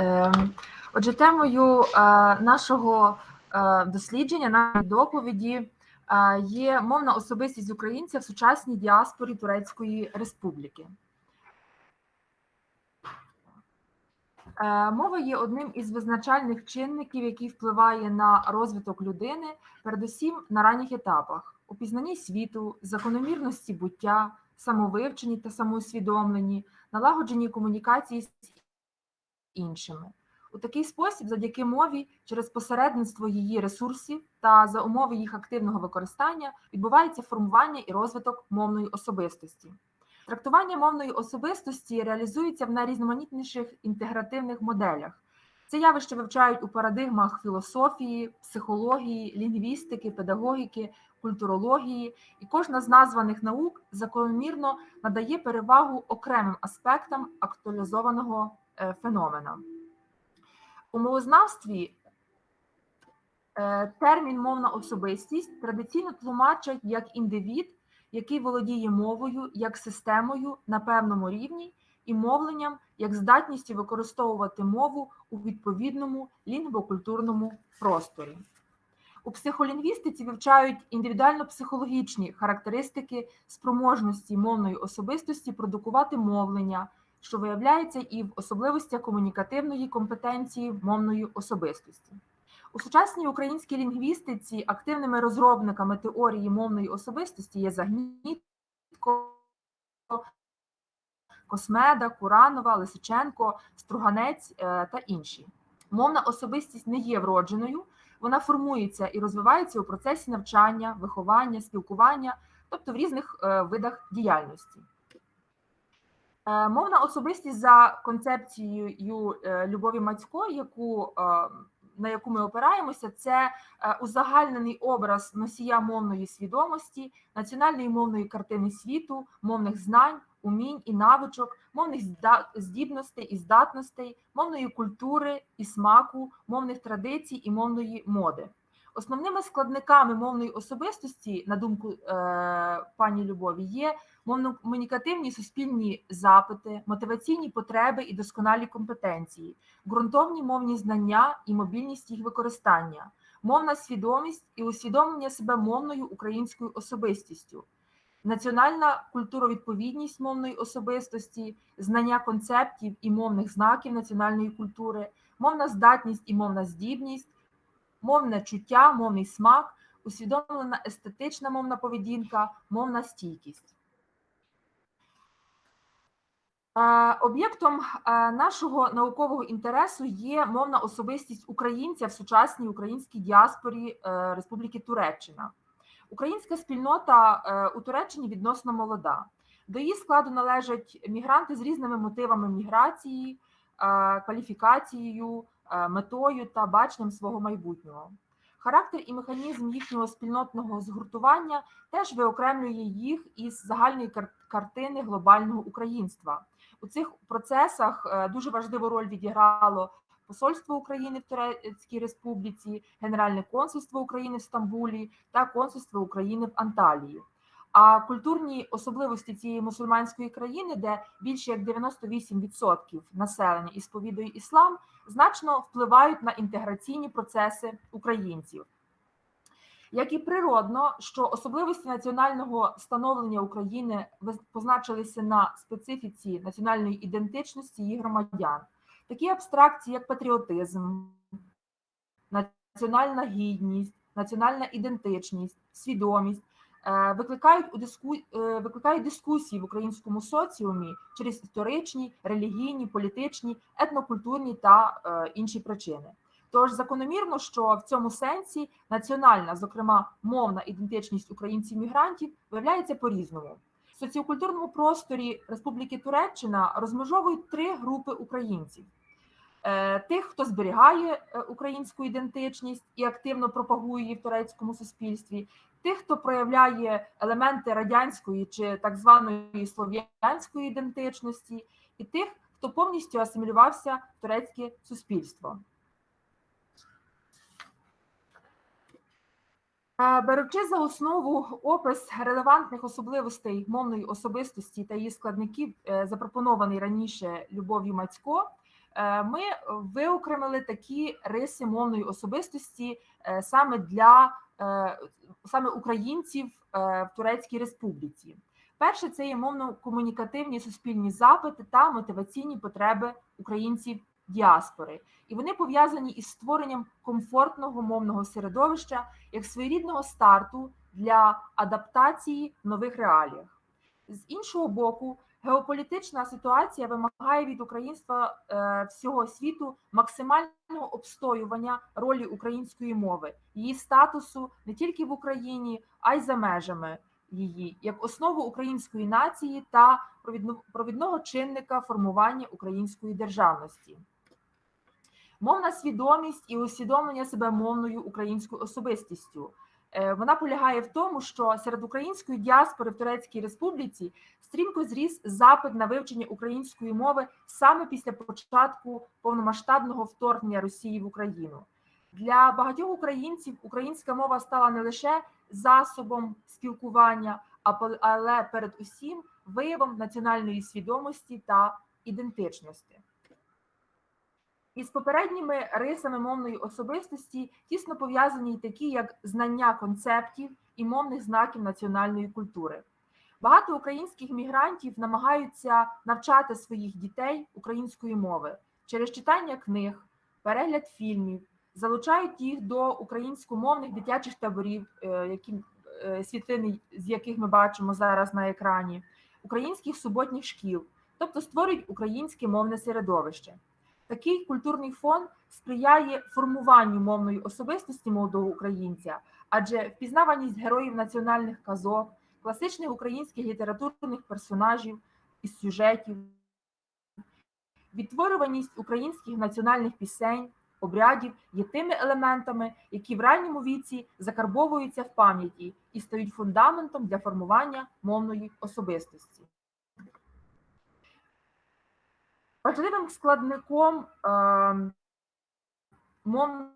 Ем, Отже, темою е, нашого е, дослідження, нашої доповіді е, є мовна особистість українця в сучасній діаспорі Турецької Республіки. Мова є одним із визначальних чинників, який впливає на розвиток людини, передусім на ранніх етапах у пізнанні світу, закономірності буття, самовивченні та самоусвідомленні, налагодженні комунікації з іншими. У такий спосіб, завдяки мові, через посередництво її ресурсів та за умови їх активного використання відбувається формування і розвиток мовної особистості. Трактування мовної особистості реалізується в найрізноманітніших інтегративних моделях. Це явище вивчають у парадигмах філософії, психології, лінгвістики, педагогіки, культурології, і кожна з названих наук закономірно надає перевагу окремим аспектам актуалізованого феномена. У мовознавстві е, термін мовна особистість традиційно тлумачать як індивід, який володіє мовою як системою на певному рівні і мовленням як здатністю використовувати мову у відповідному лінгвокультурному просторі. У психолінгвістиці вивчають індивідуально-психологічні характеристики спроможності мовної особистості продукувати мовлення, що виявляється і в особливостях комунікативної компетенції мовної особистості. У сучасній українській лінгвістиці активними розробниками теорії мовної особистості є Загнітко, Космеда, Куранова, Лисиченко, Струганець е, та інші. Мовна особистість не є вродженою, вона формується і розвивається у процесі навчання, виховання, спілкування, тобто в різних е, видах діяльності. Е, Мовна особистість за концепцією е, Любові Мацько, яку, е, на яку ми опираємося, це узагальнений образ носія мовної свідомості, національної мовної картини світу, мовних знань, умінь і навичок, мовних здібностей і здатностей, мовної культури і смаку, мовних традицій і мовної моди. Основними складниками мовної особистості, на думку е, пані Любові, є мовно-комунікативні суспільні запити, мотиваційні потреби і досконалі компетенції, ґрунтовні мовні знання і мобільність їх використання, мовна свідомість і усвідомлення себе мовною українською особистістю, національна культуровідповідність мовної особистості, знання концептів і мовних знаків національної культури, мовна здатність і мовна здібність, мовне чуття, мовний смак, усвідомлена естетична мовна поведінка, мовна стійкість. Об'єктом нашого наукового інтересу є мовна особистість українця в сучасній українській діаспорі е, Республіки Туреччина. Українська спільнота е, у Туреччині відносно молода. До її складу належать мігранти з різними мотивами міграції, е, кваліфікацією, метою та баченням свого майбутнього. Характер і механізм їхнього спільнотного згуртування теж виокремлює їх із загальної кар- картини глобального українства. У цих процесах е, дуже важливу роль відіграло Посольство України в Турецькій Республіці, Генеральне консульство України в Стамбулі та консульство України в Анталії. А культурні особливості цієї мусульманської країни, де більше як 98% населення і сповідує іслам, значно впливають на інтеграційні процеси українців. Як і природно, що особливості національного становлення України позначилися на специфіці національної ідентичності її громадян, такі абстракції, як патріотизм, національна гідність, національна ідентичність, свідомість, викликають у диску... е, викликають дискусії в українському соціумі через історичні, релігійні, політичні, етнокультурні та е, інші причини. Тож закономірно, що в цьому сенсі національна, зокрема мовна ідентичність українців-мігрантів, виявляється по-різному. В соціокультурному просторі Республіки Туреччина розмежовують три групи українців: Е, тих, хто зберігає е, українську ідентичність і активно пропагує її в турецькому суспільстві, тих, хто проявляє елементи радянської чи так званої слов'янської ідентичності, і тих, хто повністю асимілювався в турецьке суспільство. Е, Беручи за основу опис релевантних особливостей мовної особистості та її складників, е, запропонований раніше Любов'ю Мацько, е, ми виокремили такі риси мовної особистості е, саме для е, саме українців е, в Турецькій Республіці. Перше, це є мовно-комунікативні суспільні запити та мотиваційні потреби українців діаспори, і вони пов'язані із створенням комфортного мовного середовища як своєрідного старту для адаптації в нових реаліях. З іншого боку, геополітична ситуація вимагає від українства е, всього світу максимального обстоювання ролі української мови, її статусу не тільки в Україні, а й за межами її як основу української нації та провідно- провідного чинника формування української державності. Мовна свідомість і усвідомлення себе мовною українською особистістю. Е, Вона полягає в тому, що серед української діаспори в Турецькій Республіці стрімко зріс запит на вивчення української мови саме після початку повномасштабного вторгнення Росії в Україну. Для багатьох українців українська мова стала не лише засобом спілкування, але перед усім виявом національної свідомості та ідентичності. Із попередніми рисами мовної особистості тісно пов'язані й такі, як знання концептів і мовних знаків національної культури. Багато українських мігрантів намагаються навчати своїх дітей української мови через читання книг, перегляд фільмів, залучають їх до українськомовних дитячих таборів, е, які е, світлини, з яких ми бачимо зараз на екрані, українських суботніх шкіл, тобто створюють українське мовне середовище. Такий культурний фон сприяє формуванню мовної особистості молодого українця, адже впізнаваність героїв національних казок, класичних українських літературних персонажів і сюжетів, відтворюваність українських національних пісень, обрядів є тими елементами, які в ранньому віці закарбовуються в пам'яті і стають фундаментом для формування мовної особистості. Важливим складником е, мовної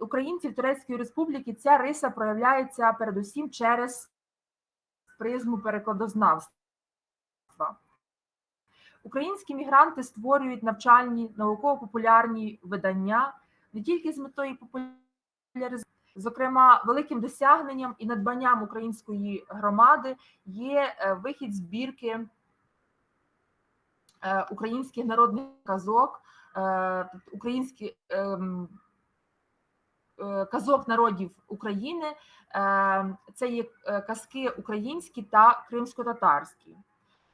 українців Турецької Республіки ця риса проявляється передусім через призму перекладознавства. Українські мігранти створюють навчальні науково-популярні видання не тільки з метою популяризації, зокрема, великим досягненням і надбанням української громади є е, вихід збірки українських народних казок, український українські ем, е, казок народів України. Е, Це є е, казки українські та кримсько-татарські.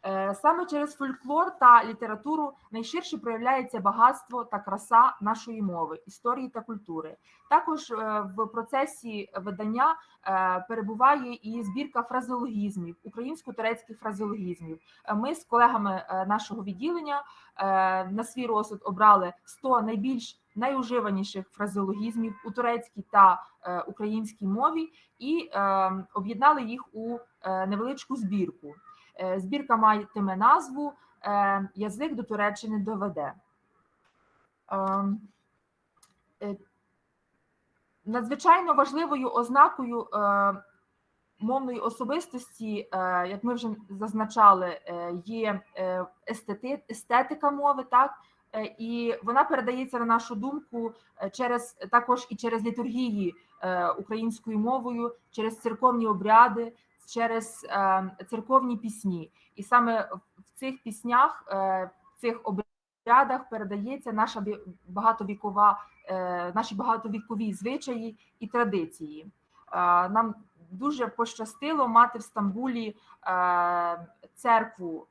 Е, Саме через фольклор та літературу найширше проявляється багатство та краса нашої мови, історії та культури. Також е, в процесі видання е, перебуває і збірка фразеологізмів, українсько-турецьких фразеологізмів. Ми з колегами нашого відділення на свій розсуд обрали 100 найбільш найуживаніших фразеологізмів у турецькій та українській мові і е, об'єднали їх у невеличку збірку. Е, Збірка матиме назву е, Язик до Туреччини доведе. Ем, е, Надзвичайно важливою ознакою мовної особистості, як ми вже зазначали, є естети, естетика мови, так і вона передається на нашу думку через також і через літургії українською мовою, через церковні обряди, через е, церковні пісні. І саме в цих піснях, е, в цих обрядах передається наша багатовікова, е, наші багатовікові звичаї і традиції. Нам дуже пощастило мати в Стамбулі церкву.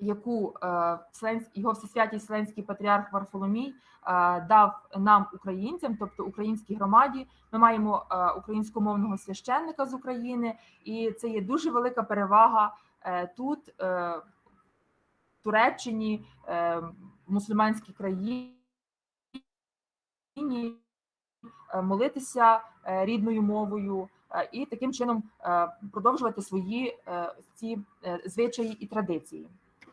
Яку е, його всесвятій Вселенський патріарх Варфоломій е, дав нам, українцям, тобто українській громаді. Ми маємо е, українськомовного священника з України, і це є дуже велика перевага тут, в Туреччині, в мусульманській країні. Молитися рідною мовою і таким чином продовжувати свої ці звичаї і традиції. А,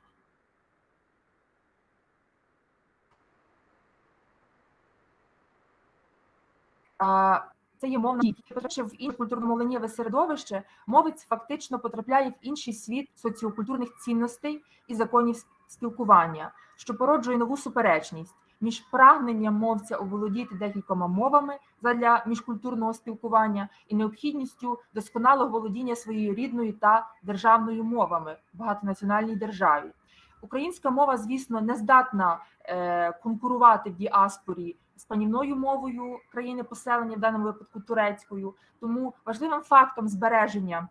Це є мовна По-перше, в інше культурно-мовленнєве середовище мовець фактично потрапляє в інший світ соціокультурних цінностей і законів спілкування, що породжує нову суперечність між прагненням мовця оволодіти декількома мовами задля міжкультурного спілкування і необхідністю досконалого володіння своєю рідною та державною мовами в багатонаціональній державі. Українська мова, звісно, не здатна е, конкурувати в діаспорі панівною мовою країни поселення, в даному випадку турецькою. Тому важливим фактом збереження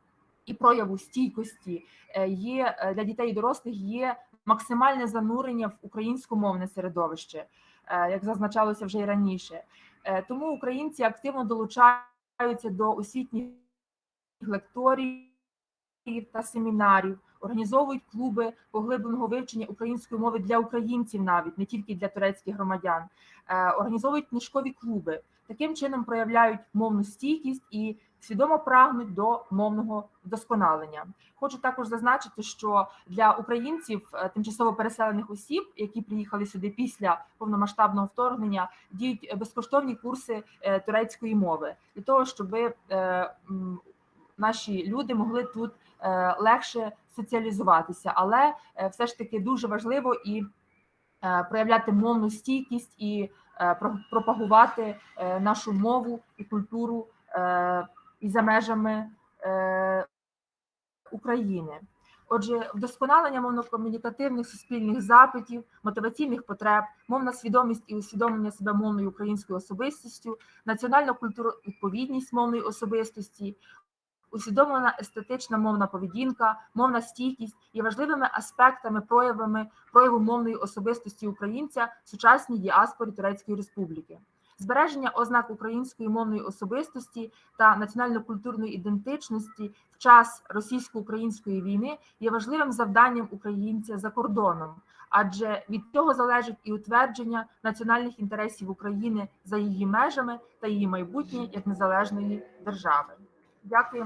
і прояву стійкості е, є е, для дітей і дорослих є максимальне занурення в українськомовне середовище, е, як зазначалося вже й раніше. Тому українці активно долучаються до освітніх лекторій та семінарів, організовують клуби поглибленого вивчення української мови для українців, навіть не тільки для турецьких громадян, Е, організовують книжкові клуби. Таким чином проявляють мовну стійкість і свідомо прагнуть до мовного вдосконалення. Хочу також зазначити, що для українців е, тимчасово переселених осіб, які приїхали сюди після повномасштабного вторгнення, діють безкоштовні курси е, турецької мови для того, щоб наші люди могли тут легше соціалізуватися, але е, все ж таки дуже важливо і е, проявляти мовну стійкість і е, пропагувати е, нашу мову і культуру е, і за межами е, України. Отже, вдосконалення мовно-комунікативних суспільних запитів, мотиваційних потреб, мовна свідомість і усвідомлення себе мовною українською особистістю, національна культура відповідність мовної особистості, усвідомлена естетична мовна поведінка, мовна стійкість є важливими аспектами, проявами прояву мовної особистості українця в сучасній діаспорі Турецької Республіки. Збереження ознак української мовної особистості та національно-культурної ідентичності в час російсько-української війни є важливим завданням українця за кордоном, адже від цього залежить і утвердження національних інтересів України за її межами та її майбутнє як незалежної держави. Дякуємо.